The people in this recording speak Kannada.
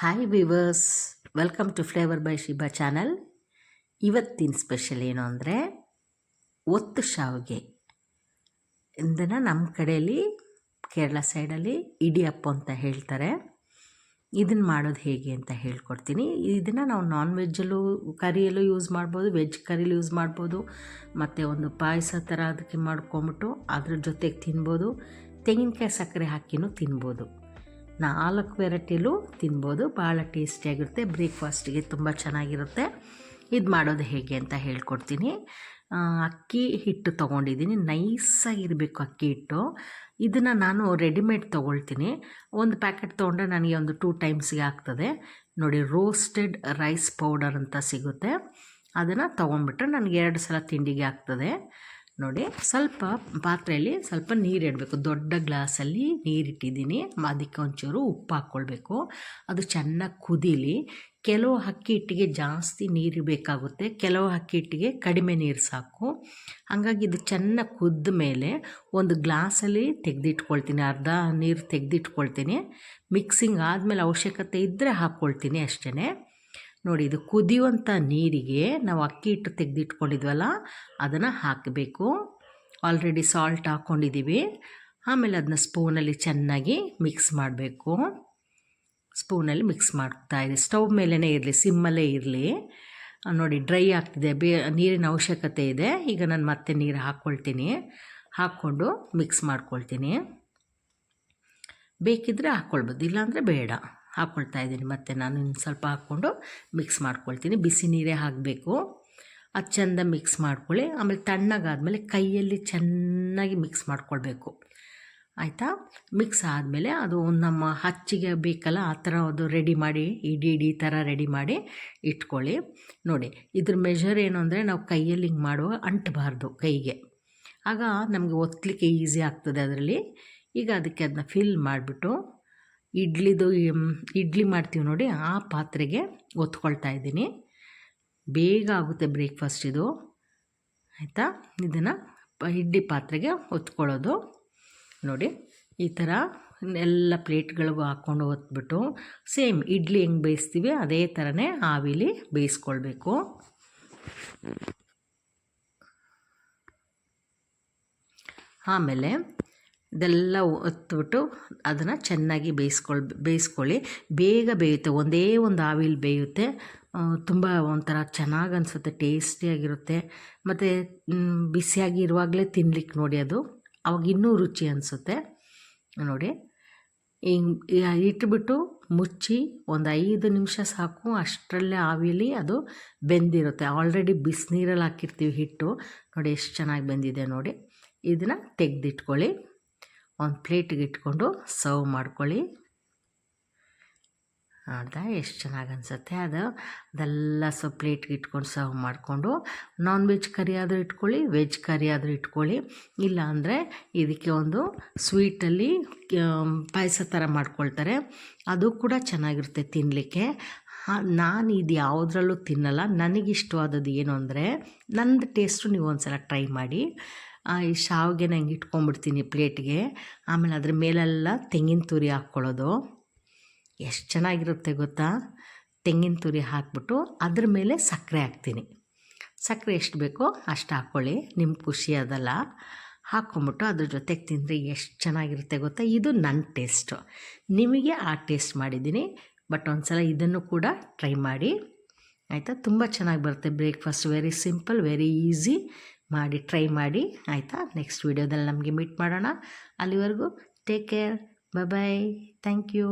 Hi viewers welcome to flavour by Shiba channel ಇವತ್ತಿನ ಸ್ಪೆಷಲ್ ಏನು ಅಂದರೆ ಒತ್ತು ಶಾವಿಗೆ. ಇದನ್ನು ನಮ್ಮ ಕಡೆಯಲ್ಲಿ ಕೇರಳ ಸೈಡಲ್ಲಿ ಇಡಿಯಪ್ಪ ಅಂತ ಹೇಳ್ತಾರೆ. ಇದನ್ನು ಮಾಡೋದು ಹೇಗೆ ಅಂತ ಹೇಳ್ಕೊಡ್ತೀನಿ. ಇದನ್ನು ನಾವು ನಾನ್ ವೆಜ್ಜಲ್ಲೂ ಕರಿಯಲ್ಲೂ ಯೂಸ್ ಮಾಡ್ಬೋದು ವೆಜ್ ಕರಿಲಿ ಯೂಸ್ ಮಾಡ್ಬೋದು, ಮತ್ತು ಒಂದು ಪಾಯಸ ಥರ ಅದಕ್ಕೆ ಮಾಡ್ಕೊಂಬಿಟ್ಟು ಅದ್ರ ಜೊತೆಗೆ ತಿನ್ಬೋದು, ತೆಂಗಿನಕಾಯಿ ಸಕ್ಕರೆ ಹಾಕಿನೂ ತಿನ್ಬೋದು. ನಾಲ್ಕು ವೆರೈಟಿಲೂ ತಿನ್ಬೋದು. ಭಾಳ ಟೇಸ್ಟಿಯಾಗಿರುತ್ತೆ. ಬ್ರೇಕ್ಫಾಸ್ಟಿಗೆ ತುಂಬ ಚೆನ್ನಾಗಿರುತ್ತೆ. ಇದು ಮಾಡೋದು ಹೇಗೆ ಅಂತ ಹೇಳ್ಕೊಡ್ತೀನಿ. ಅಕ್ಕಿ ಹಿಟ್ಟು ತೊಗೊಂಡಿದ್ದೀನಿ. ನೈಸಾಗಿರಬೇಕು ಅಕ್ಕಿ ಹಿಟ್ಟು. ಇದನ್ನು ನಾನು ರೆಡಿಮೇಡ್ ತೊಗೊಳ್ತೀನಿ. ಒಂದು ಪ್ಯಾಕೆಟ್ ತೊಗೊಂಡ್ರೆ ನನಗೆ ಒಂದು ಟೂ ಟೈಮ್ಸ್ಗೆ ಆಗ್ತದೆ. ನೋಡಿ, ರೋಸ್ಟೆಡ್ ರೈಸ್ ಪೌಡರ್ ಅಂತ ಸಿಗುತ್ತೆ. ಅದನ್ನು ತೊಗೊಂಡ್ಬಿಟ್ರೆ ನನಗೆ ಎರಡು ಸಲ ತಿಂಡಿಗೆ ಆಗ್ತದೆ. ನೋಡಿ, ಸ್ವಲ್ಪ ಪಾತ್ರೆಯಲ್ಲಿ ಸ್ವಲ್ಪ ನೀರು ಇಡಬೇಕು. ದೊಡ್ಡ ಗ್ಲಾಸಲ್ಲಿ ನೀರಿಟ್ಟಿದ್ದೀನಿ ಅದಕ್ಕೆ ಒಂಚೂರು ಉಪ್ಪು ಹಾಕ್ಕೊಳ್ಬೇಕು. ಅದು ಚೆನ್ನಾಗಿ ಕುದೀಲಿ. ಕೆಲವು ಅಕ್ಕಿ ಹಿಟ್ಟಿಗೆ ಜಾಸ್ತಿ ನೀರು ಬೇಕಾಗುತ್ತೆ. ಕೆಲವು ಅಕ್ಕಿ ಹಿಟ್ಟಿಗೆ ಕಡಿಮೆ ನೀರು ಸಾಕು. ಹಾಗಾಗಿ ಇದು ಚೆನ್ನಾಗಿ ಕುದ್ದ ಮೇಲೆ ಒಂದು ಗ್ಲಾಸಲ್ಲಿ ತೆಗೆದಿಟ್ಕೊಳ್ತೀನಿ. ಅರ್ಧ ನೀರು ತೆಗೆದಿಟ್ಕೊಳ್ತೀನಿ. ಮಿಕ್ಸಿಂಗ್ ಆದಮೇಲೆ ಅವಶ್ಯಕತೆ ಇದ್ದರೆ ಹಾಕ್ಕೊಳ್ತೀನಿ ಅಷ್ಟೇ ನೋಡಿ, ಇದು ಕುದಿಯುವಂಥ ನೀರಿಗೆ ನಾವು ಅಕ್ಕಿ ಹಿಟ್ಟು ತೆಗೆದಿಟ್ಕೊಂಡಿದ್ವಲ್ಲ, ಅದನ್ನು ಹಾಕಬೇಕು. ಆಲ್ರೆಡಿ ಸಾಲ್ಟ್ ಹಾಕ್ಕೊಂಡಿದ್ದೀವಿ ಆಮೇಲೆ ಅದನ್ನ ಸ್ಪೂನಲ್ಲಿ ಚೆನ್ನಾಗಿ ಮಿಕ್ಸ್ ಮಾಡಬೇಕು. ಸ್ಪೂನಲ್ಲಿ ಮಿಕ್ಸ್ ಮಾಡ್ತಾ ಇದೆ. ಸ್ಟವ್ ಮೇಲೇ ಇರಲಿ, ಸಿಮ್ಮಲ್ಲೇ ಇರಲಿ. ನೋಡಿ, ಡ್ರೈ ಆಗ್ತಿದೆ. ಬೇ, ನೀರಿನ ಅವಶ್ಯಕತೆ ಇದೆ. ಈಗ ನಾನು ಮತ್ತೆ ನೀರು ಹಾಕ್ಕೊಳ್ತೀನಿ ಹಾಕ್ಕೊಂಡು ಮಿಕ್ಸ್ ಮಾಡ್ಕೊಳ್ತೀನಿ. ಬೇಕಿದ್ದರೆ ಹಾಕ್ಕೊಳ್ಬೋದು ಇಲ್ಲಾಂದರೆ ಬೇಡ. ಹಾಕ್ಕೊಳ್ತಾ ಇದ್ದೀನಿ. ಮತ್ತು ನಾನು ಇನ್ನು ಸ್ವಲ್ಪ ಹಾಕ್ಕೊಂಡು ಮಿಕ್ಸ್ ಮಾಡ್ಕೊಳ್ತೀನಿ. ಬಿಸಿ ನೀರೇ ಹಾಕಬೇಕು. ಅದು ಚೆಂದ ಮಿಕ್ಸ್ ಮಾಡ್ಕೊಳ್ಳಿ. ಆಮೇಲೆ ತಣ್ಣಗಾದಮೇಲೆ ಕೈಯಲ್ಲಿ ಚೆನ್ನಾಗಿ ಮಿಕ್ಸ್ ಮಾಡ್ಕೊಳ್ಬೇಕು. ಆಯಿತಾ? ಮಿಕ್ಸ್ ಆದಮೇಲೆ ಅದು ನಮ್ಮ ಹಚ್ಚಿಗೆ ಬೇಕಲ್ಲ, ಆ ಥರ ಅದು ರೆಡಿ ಮಾಡಿ ಇಡೀ ಇಡೀ ಥರ ರೆಡಿ ಮಾಡಿ ಇಟ್ಕೊಳ್ಳಿ. ನೋಡಿ, ಇದ್ರ ಮೆಷರ್ ಏನು ಅಂದರೆ ನಾವು ಕೈಯಲ್ಲಿ ಹಿಂಗೆ ಮಾಡುವಾಗ ಅಂಟಬಾರ್ದು ಕೈಗೆ. ಆಗ ನಮಗೆ ಒತ್ತಲಿಕ್ಕೆ ಈಸಿ ಆಗ್ತದೆ ಅದರಲ್ಲಿ. ಈಗ ಅದಕ್ಕೆ ಅದನ್ನ ಫಿಲ್ ಮಾಡಿಬಿಟ್ಟು ಇಡ್ಲಿದು ಇಡ್ಲಿ ಮಾಡ್ತೀವಿ ನೋಡಿ, ಆ ಪಾತ್ರೆಗೆ ಒತ್ಕೊಳ್ತಾ ಇದ್ದೀನಿ. ಬೇಗ ಆಗುತ್ತೆ ಬ್ರೇಕ್ಫಾಸ್ಟ್ ಇದು. ಆಯಿತಾ? ಇದನ್ನು ಇಡ್ಲಿ ಪಾತ್ರೆಗೆ ಒತ್ಕೊಳ್ಳೋದು. ನೋಡಿ, ಈ ಥರ ಎಲ್ಲ ಪ್ಲೇಟ್ಗಳಿಗೂ ಹಾಕ್ಕೊಂಡು ಒತ್ಬಿಟ್ಟು, ಸೇಮ್ ಇಡ್ಲಿ ಹೆಂಗೆ ಬೇಯಿಸ್ತೀವಿ, ಅದೇ ಥರನೇ ಆವಿಲಿ ಬೇಯಿಸ್ಕೊಳ್ಬೇಕು. ಆಮೇಲೆ ಇದೆಲ್ಲ ಒತ್ಬಿಟ್ಟು ಅದನ್ನು ಚೆನ್ನಾಗಿ ಬೇಯಿಸ್ಕೊಳ್, ಬೇಯಿಸ್ಕೊಳ್ಳಿ. ಬೇಗ ಬೇಯುತ್ತೆ. ಒಂದೇ ಒಂದು ಆವಿಲಿ ಬೇಯುತ್ತೆ. ತುಂಬ ಒಂಥರ ಚೆನ್ನಾಗಿ ಅನಿಸುತ್ತೆ. ಟೇಸ್ಟಿಯಾಗಿರುತ್ತೆ ಮತ್ತು ಬಿಸಿಯಾಗಿ ಇರುವಾಗಲೇ ತಿನ್ಲಿಕ್ಕೆ ನೋಡಿ ಅದು. ಅವಾಗ ಇನ್ನೂ ರುಚಿ ಅನಿಸುತ್ತೆ. ನೋಡಿ. ಇಟ್ಬಿಟ್ಟು ಮುಚ್ಚಿ ಒಂದು ಐದು ನಿಮಿಷ ಸಾಕು. ಅಷ್ಟರಲ್ಲೇ ಆವಿಲಿ ಅದು ಬೆಂದಿರುತ್ತೆ. ಆಲ್ರೆಡಿ ಬಿಸಿನೀರಲ್ಲಿ ಹಾಕಿರ್ತೀವಿ ಹಿಟ್ಟು. ನೋಡಿ, ಎಷ್ಟು ಚೆನ್ನಾಗಿ ಬೆಂದಿದೆ ನೋಡಿ. ಇದನ್ನು ತೆಗೆದಿಟ್ಕೊಳ್ಳಿ. ಒಂದು ಪ್ಲೇಟಿಗೆ ಇಟ್ಕೊಂಡು ಸರ್ವ್ ಮಾಡ್ಕೊಳ್ಳಿ. ನೋಡ್ದಾ ಎಷ್ಟು ಚೆನ್ನಾಗಿ ಅನಿಸುತ್ತೆ. ಅದು ಅದೆಲ್ಲ ಸ್ವಲ್ಪ ಪ್ಲೇಟ್ಗೆ ಇಟ್ಕೊಂಡು ಸರ್ವ್ ಮಾಡಿಕೊಂಡು ನಾನ್ ವೆಜ್ ಕರಿ ಆದರೂ ಇಟ್ಕೊಳ್ಳಿ, ವೆಜ್ ಕರಿ ಆದರೂ ಇಟ್ಕೊಳ್ಳಿ. ಇಲ್ಲ ಅಂದರೆ ಇದಕ್ಕೆ ಒಂದು ಸ್ವೀಟಲ್ಲಿ ಪಾಯಸ ಥರ ಮಾಡ್ಕೊಳ್ತಾರೆ. ಅದು ಕೂಡ ಚೆನ್ನಾಗಿರುತ್ತೆ ತಿನ್ನಲಿಕ್ಕೆ ನಾನು ಇದು ಯಾವುದ್ರಲ್ಲೂ ತಿನ್ನಲ್ಲ. ನನಗಿಷ್ಟವಾದದ್ದು ಏನು ಅಂದರೆ ನಂದು ಟೇಸ್ಟು ನೀವು ಒಂದು ಸಲ ಟ್ರೈ ಮಾಡಿ. ಈ ಶಾವಿಗೆನ ಹಿಂಗೆ ಇಟ್ಕೊಂಡ್ಬಿಡ್ತೀನಿ ಪ್ಲೇಟ್ಗೆ. ಆಮೇಲೆ ಅದ್ರ ಮೇಲೆಲ್ಲ ತೆಂಗಿನ ತುರಿ ಹಾಕ್ಕೊಳ್ಳೋದು. ಎಷ್ಟು ಚೆನ್ನಾಗಿರುತ್ತೆ ಗೊತ್ತಾ? ತೆಂಗಿನ ತುರಿ ಹಾಕ್ಬಿಟ್ಟು ಅದ್ರ ಮೇಲೆ ಸಕ್ಕರೆ ಹಾಕ್ತೀನಿ. ಸಕ್ಕರೆ ಎಷ್ಟು ಬೇಕೋ ಅಷ್ಟು ಹಾಕ್ಕೊಳ್ಳಿ. ನಿಮ್ಮ ಖುಷಿ ಅದಲ್ಲ. ಹಾಕ್ಕೊಂಬಿಟ್ಟು ಅದ್ರ ಜೊತೆಗೆ ತಿಂದರೆ ಎಷ್ಟು ಚೆನ್ನಾಗಿರುತ್ತೆ ಗೊತ್ತಾ? ಇದು ನನ್ನ ಟೇಸ್ಟು. ನಿಮಗೆ ಆ ಟೇಸ್ಟ್ ಮಾಡಿದ್ದೀನಿ. ಬಟ್ ಒಂದು ಸಲ ಇದನ್ನು ಕೂಡ ಟ್ರೈ ಮಾಡಿ. ಆಯಿತಾ? ತುಂಬ ಚೆನ್ನಾಗಿ ಬರುತ್ತೆ breakfast. Very simple, very easy. ಮಾಡಿ ಟ್ರೈ ಮಾಡಿ. ಆಯಿತಾ? ನೆಕ್ಸ್ಟ್ ವೀಡಿಯೋದಲ್ಲಿ ನಮಗೆ ಮೀಟ್ ಮಾಡೋಣ. ಅಲ್ಲಿವರೆಗೂ take care bye thank you